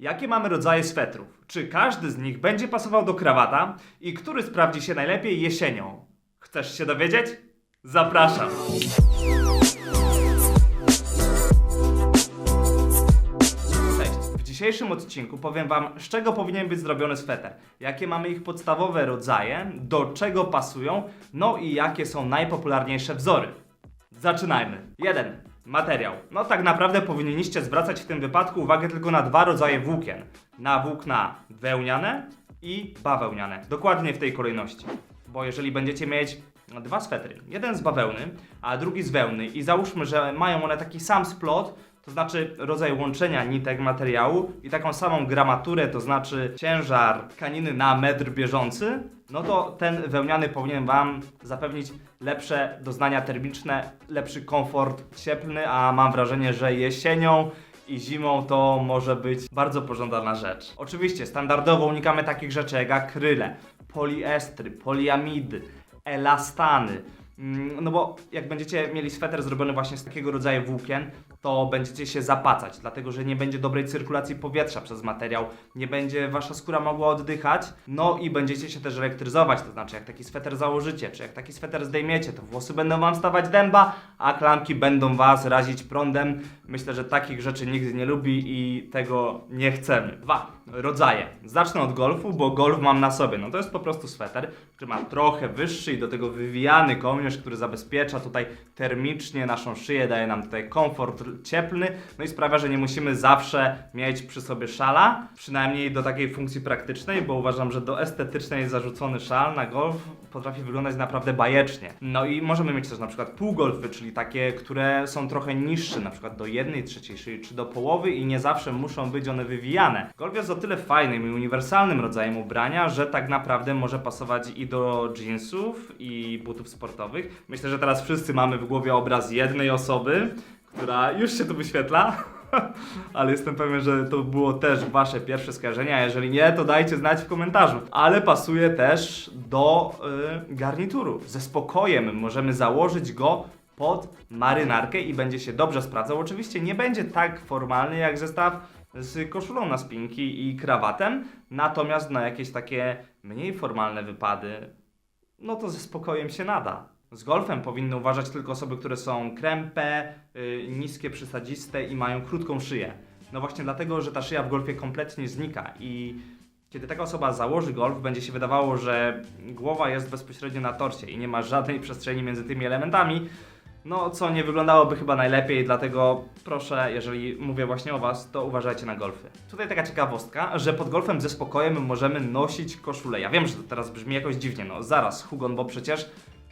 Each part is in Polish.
Jakie mamy rodzaje swetrów? Czy każdy z nich będzie pasował do krawata? I który sprawdzi się najlepiej jesienią? Chcesz się dowiedzieć? Zapraszam! Cześć! W dzisiejszym odcinku powiem Wam, z czego powinien być zrobiony sweter, jakie mamy ich podstawowe rodzaje, do czego pasują, no i jakie są najpopularniejsze wzory. Zaczynajmy. 1. Materiał. No tak naprawdę powinniście zwracać w tym wypadku uwagę tylko na dwa rodzaje włókien. Na włókna wełniane i bawełniane. Dokładnie w tej kolejności. Bo jeżeli będziecie mieć dwa swetry, jeden z bawełny, a drugi z wełny i załóżmy, że mają one taki sam splot, to znaczy rodzaj łączenia nitek materiału i taką samą gramaturę, to znaczy ciężar tkaniny na metr bieżący, no to ten wełniany powinien Wam zapewnić lepsze doznania termiczne, lepszy komfort cieplny, a mam wrażenie, że jesienią i zimą to może być bardzo pożądana rzecz. Oczywiście standardowo unikamy takich rzeczy jak akryle, poliestry, poliamidy, elastany. Mm, No bo jak będziecie mieli sweter zrobiony właśnie z takiego rodzaju włókien, to będziecie się zapacać, dlatego że nie będzie dobrej cyrkulacji powietrza przez materiał, nie będzie wasza skóra mogła oddychać, no i będziecie się też elektryzować, to znaczy jak taki sweter założycie, czy jak taki sweter zdejmiecie, to włosy będą wam stawać dęba, a klamki będą was razić prądem. Myślę, że takich rzeczy nikt nie lubi i tego nie chcemy. Dwa. Rodzaje. Zacznę od golfu, bo golf mam na sobie. No to jest po prostu sweter, który ma trochę wyższy i do tego wywijany kołnierz, który zabezpiecza tutaj termicznie naszą szyję, daje nam tutaj komfort cieplny, no i sprawia, że nie musimy zawsze mieć przy sobie szala, przynajmniej do takiej funkcji praktycznej, bo uważam, że do estetycznej zarzucony szal na golf potrafi wyglądać naprawdę bajecznie. No i możemy mieć też na przykład półgolfy, czyli takie, które są trochę niższe, na przykład do jednej trzeciej czy do połowy i nie zawsze muszą być one wywijane. Golf jest o tyle fajnym i uniwersalnym rodzajem ubrania, że tak naprawdę może pasować i do jeansów i butów sportowych. Myślę, że teraz wszyscy mamy w głowie obraz jednej osoby, która już się tu wyświetla. Ale jestem pewien, że to było też wasze pierwsze skojarzenie, a jeżeli nie, to dajcie znać w komentarzu. Ale pasuje też do y, garnituru. Ze spokojem możemy założyć go pod marynarkę i będzie się dobrze sprawdzał. Oczywiście nie będzie tak formalny jak zestaw z koszulą na spinki i krawatem, natomiast na jakieś takie mniej formalne wypady, no to ze spokojem się nada. Z golfem powinny uważać tylko osoby, które są krępe, y, niskie, przysadziste i mają krótką szyję. No właśnie dlatego, że ta szyja w golfie kompletnie znika i kiedy taka osoba założy golf, będzie się wydawało, że głowa jest bezpośrednio na torcie i nie ma żadnej przestrzeni między tymi elementami, no co nie wyglądałoby chyba najlepiej, dlatego proszę, jeżeli mówię właśnie o Was, to uważajcie na golfy. Tutaj taka ciekawostka, że pod golfem ze spokojem możemy nosić koszulę. Ja wiem, że to teraz brzmi jakoś dziwnie, no zaraz, Hugon, bo przecież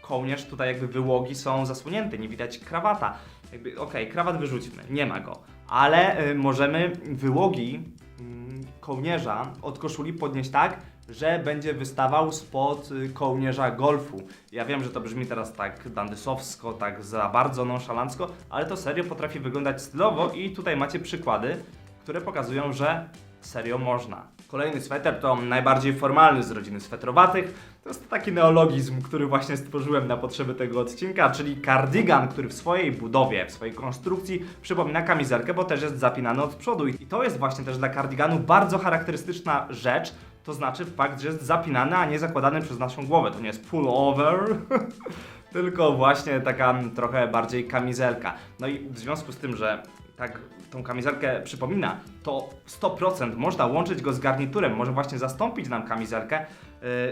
kołnierz, tutaj jakby wyłogi są zasłonięte, nie widać krawata. Jakby, okej, krawat wyrzućmy, nie ma go. Ale y, możemy wyłogi mm, kołnierza od koszuli podnieść tak, że będzie wystawał spod y, kołnierza golfu. Ja wiem, że to brzmi teraz tak dandysowsko, tak za bardzo nonszalancko, ale to serio potrafi wyglądać stylowo i tutaj macie przykłady, które pokazują, że serio można. Kolejny sweter to najbardziej formalny z rodziny swetrowatych. To jest taki neologizm, który właśnie stworzyłem na potrzeby tego odcinka, czyli kardigan, który w swojej budowie, w swojej konstrukcji przypomina kamizelkę, bo też jest zapinany od przodu. I to jest właśnie też dla kardiganu bardzo charakterystyczna rzecz, to znaczy fakt, że jest zapinany, a nie zakładany przez naszą głowę. To nie jest pullover, tylko właśnie taka trochę bardziej kamizelka. No i w związku z tym, że tak tą kamizelkę przypomina, to 100% można łączyć go z garniturem, może właśnie zastąpić nam kamizelkę.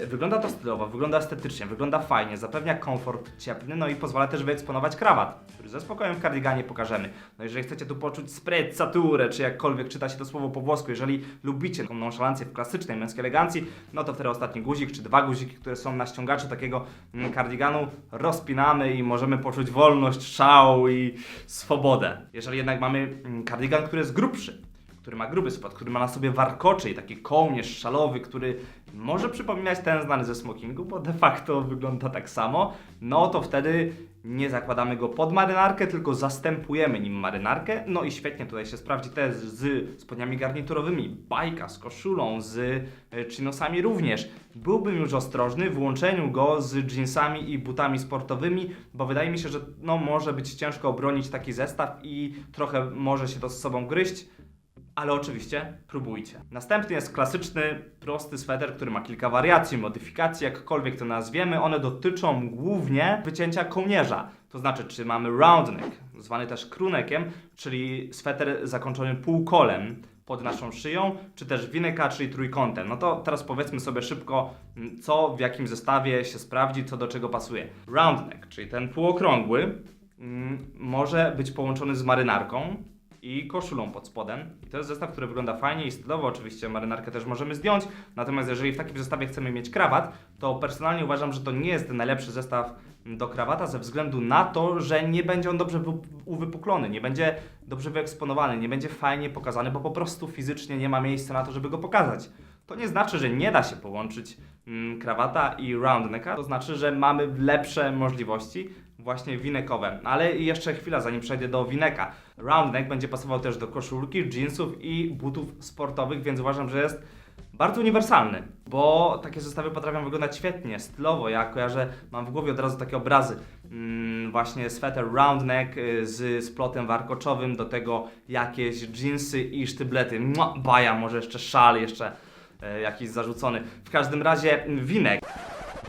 Yy, wygląda to stylowo, wygląda estetycznie, wygląda fajnie, zapewnia komfort cieplny, no i pozwala też wyeksponować krawat, który ze spokojem w kardiganie pokażemy. No jeżeli chcecie tu poczuć sprezzaturę, czy jakkolwiek czyta się to słowo po włosku, jeżeli lubicie tą nonszalancję w klasycznej męskiej elegancji, no to wtedy ostatni guzik, czy dwa guziki, które są na ściągaczu takiego mm, kardiganu, rozpinamy i możemy poczuć wolność, szał i swobodę. Jeżeli jednak mamy mm, kardigan, który jest grubszy, który ma gruby spad, który ma na sobie warkocze i taki kołnierz szalowy, który może przypominać ten znany ze smokingu, bo de facto wygląda tak samo, no to wtedy nie zakładamy go pod marynarkę, tylko zastępujemy nim marynarkę. No i świetnie tutaj się sprawdzi też z spodniami garniturowymi, bajka z koszulą, z e, chinosami również. Byłbym już ostrożny w łączeniu go z jeansami i butami sportowymi, bo wydaje mi się, że no, może być ciężko obronić taki zestaw i trochę może się to z sobą gryźć. Ale oczywiście próbujcie. Następny jest klasyczny, prosty sweter, który ma kilka wariacji, modyfikacji, jakkolwiek to nazwiemy. One dotyczą głównie wycięcia kołnierza. To znaczy, czy mamy round neck, zwany też crewnekiem, czyli sweter zakończony półkolem pod naszą szyją, czy też wineka, czyli trójkątem. No to teraz powiedzmy sobie szybko, co w jakim zestawie się sprawdzi, co do czego pasuje. Round neck, czyli ten półokrągły, mm, może być połączony z marynarką i koszulą pod spodem. I to jest zestaw, który wygląda fajnie i stylowo. Oczywiście marynarkę też możemy zdjąć. Natomiast jeżeli w takim zestawie chcemy mieć krawat, to personalnie uważam, że to nie jest najlepszy zestaw do krawata ze względu na to, że nie będzie on dobrze wy- uwypuklony, nie będzie dobrze wyeksponowany, nie będzie fajnie pokazany, bo po prostu fizycznie nie ma miejsca na to, żeby go pokazać. To nie znaczy, że nie da się połączyć mm, krawata i round necka, to znaczy, że mamy lepsze możliwości właśnie winekowe. Ale jeszcze chwila, zanim przejdę do wineka. Round neck będzie pasował też do koszulki, jeansów i butów sportowych, więc uważam, że jest bardzo uniwersalny, bo takie zestawy potrafią wyglądać świetnie, stylowo. Ja kojarzę, mam w głowie od razu takie obrazy. Mm, właśnie sweter round neck y, z splotem warkoczowym, do tego jakieś jeansy i sztyblety. Mua, baja, może jeszcze szal, jeszcze e, jakiś zarzucony. W każdym razie winek.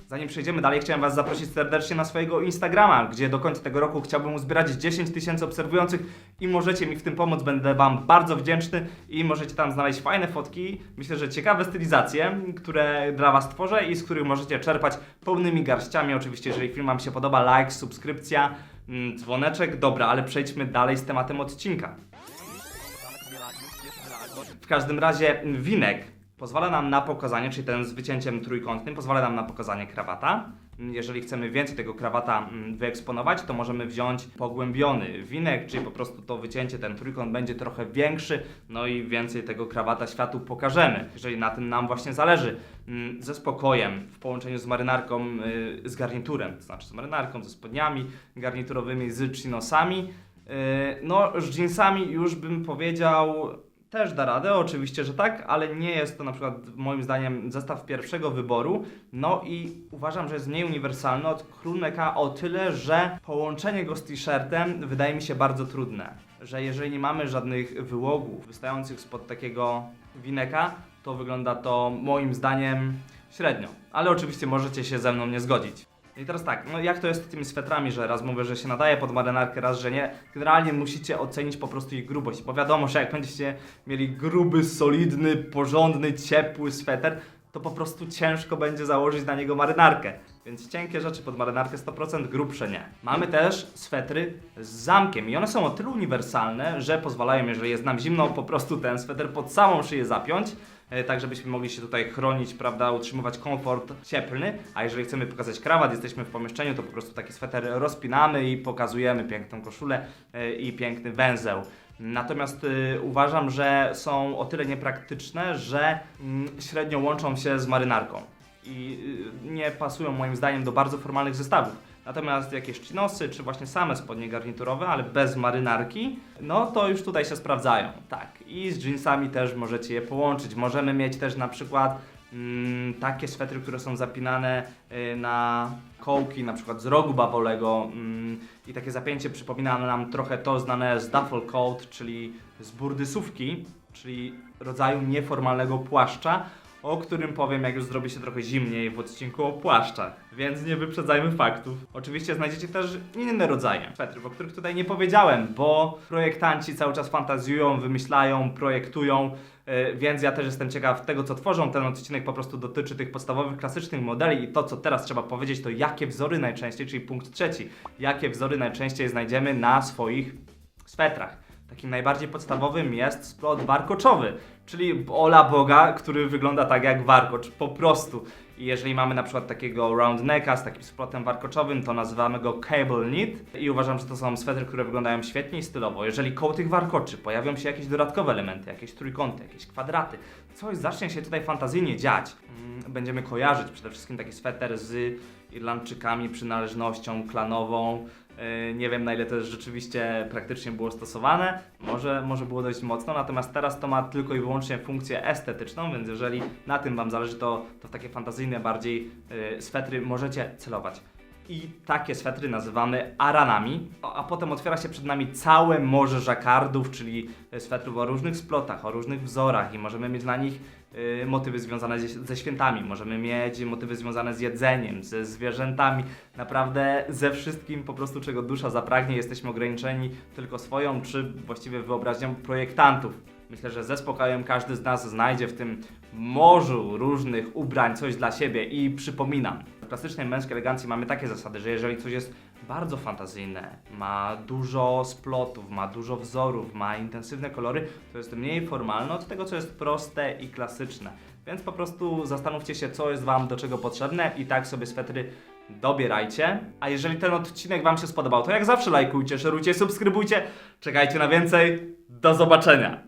Zanim przejdziemy dalej, chciałem Was zaprosić serdecznie na swojego Instagrama, gdzie do końca tego roku chciałbym uzbierać 10 tysięcy obserwujących i możecie mi w tym pomóc. Będę Wam bardzo wdzięczny i możecie tam znaleźć fajne fotki, myślę, że ciekawe stylizacje, które dla Was tworzę i z których możecie czerpać pełnymi garściami. Oczywiście, jeżeli film Wam się podoba, like, subskrypcja, mm, dzwoneczek. Dobra, ale przejdźmy dalej z tematem odcinka. W każdym razie winek pozwala nam na pokazanie, czyli ten z wycięciem trójkątnym, pozwala nam na pokazanie krawata. Jeżeli chcemy więcej tego krawata mm, wyeksponować, to możemy wziąć pogłębiony winek, czyli po prostu to wycięcie, ten trójkąt będzie trochę większy, no i więcej tego krawata światu pokażemy, jeżeli na tym nam właśnie zależy. Mm, Ze spokojem, w połączeniu z marynarką, y, z garniturem, to znaczy z marynarką, ze spodniami garniturowymi, z chinosami. Yy, No, z jeansami już bym powiedział, też da radę, oczywiście, że tak, ale nie jest to na przykład moim zdaniem zestaw pierwszego wyboru. No i uważam, że jest mniej uniwersalny od Kruneka o tyle, że połączenie go z t-shirtem wydaje mi się bardzo trudne. Że jeżeli nie mamy żadnych wyłogów wystających spod takiego wineka, to wygląda to moim zdaniem średnio. Ale oczywiście możecie się ze mną nie zgodzić. I teraz tak, no jak to jest z tymi swetrami, że raz mówię, że się nadaje pod marynarkę, raz, że nie. Generalnie musicie ocenić po prostu ich grubość, bo wiadomo, że jak będziecie mieli gruby, solidny, porządny, ciepły sweter, to po prostu ciężko będzie założyć na niego marynarkę. Więc cienkie rzeczy pod marynarkę 100%, grubsze nie. Mamy też swetry z zamkiem i one są o tyle uniwersalne, że pozwalają, jeżeli jest nam zimno, po prostu ten sweter pod samą szyję zapiąć, tak żebyśmy mogli się tutaj chronić, prawda, utrzymywać komfort cieplny, a jeżeli chcemy pokazać krawat, jesteśmy w pomieszczeniu, to po prostu taki sweter rozpinamy i pokazujemy piękną koszulę e, i piękny węzeł. Natomiast y, uważam, że są o tyle niepraktyczne, że mm, średnio łączą się z marynarką i y, nie pasują moim zdaniem do bardzo formalnych zestawów. Natomiast jakieś chinosy, czy właśnie same spodnie garniturowe, ale bez marynarki, no to już tutaj się sprawdzają. Tak, i z jeansami też możecie je połączyć. Możemy mieć też na przykład mm, takie swetry, które są zapinane y, na kołki, na przykład z rogu bawolego mm, i takie zapięcie przypomina nam trochę to znane z duffel coat, czyli z burdysówki, czyli rodzaju nieformalnego płaszcza, o którym powiem, jak już zrobi się trochę zimniej w odcinku o płaszczach, więc nie wyprzedzajmy faktów. Oczywiście znajdziecie też inne rodzaje swetrów, o których tutaj nie powiedziałem, bo projektanci cały czas fantazjują, wymyślają, projektują, yy, więc ja też jestem ciekaw tego, co tworzą. Ten odcinek po prostu dotyczy tych podstawowych, klasycznych modeli i to, co teraz trzeba powiedzieć, to jakie wzory najczęściej, czyli punkt trzeci, jakie wzory najczęściej znajdziemy na swoich swetrach. Takim najbardziej podstawowym jest splot warkoczowy, czyli ola boga, który wygląda tak jak warkocz, po prostu. I jeżeli mamy na przykład takiego round necka z takim splotem warkoczowym, to nazywamy go cable knit i uważam, że to są swetry, które wyglądają świetnie i stylowo. Jeżeli koło tych warkoczy pojawią się jakieś dodatkowe elementy, jakieś trójkąty, jakieś kwadraty, coś zacznie się tutaj fantazyjnie dziać, mm, będziemy kojarzyć przede wszystkim taki sweter z Irlandczykami, przynależnością klanową, Nie wiem na ile to rzeczywiście praktycznie było stosowane, może, może było dość mocno, natomiast teraz to ma tylko i wyłącznie funkcję estetyczną, więc jeżeli na tym Wam zależy, to, to w takie fantazyjne bardziej yy, swetry możecie celować. I takie swetry nazywamy aranami, a potem otwiera się przed nami całe morze żakardów, czyli swetrów o różnych splotach, o różnych wzorach i możemy mieć na nich motywy związane ze, ze świętami, możemy mieć motywy związane z jedzeniem, ze zwierzętami, naprawdę ze wszystkim po prostu czego dusza zapragnie, jesteśmy ograniczeni tylko swoją, czy właściwie wyobraźnią projektantów. Myślę, że ze spokojem każdy z nas znajdzie w tym morzu różnych ubrań coś dla siebie i przypominam, w klasycznej męskiej elegancji mamy takie zasady, że jeżeli coś jest bardzo fantazyjne, ma dużo splotów, ma dużo wzorów, ma intensywne kolory, to jest mniej formalne od tego, co jest proste i klasyczne. Więc po prostu zastanówcie się, co jest Wam do czego potrzebne i tak sobie swetry dobierajcie. A jeżeli ten odcinek Wam się spodobał, to jak zawsze lajkujcie, szerujcie, subskrybujcie. Czekajcie na więcej. Do zobaczenia!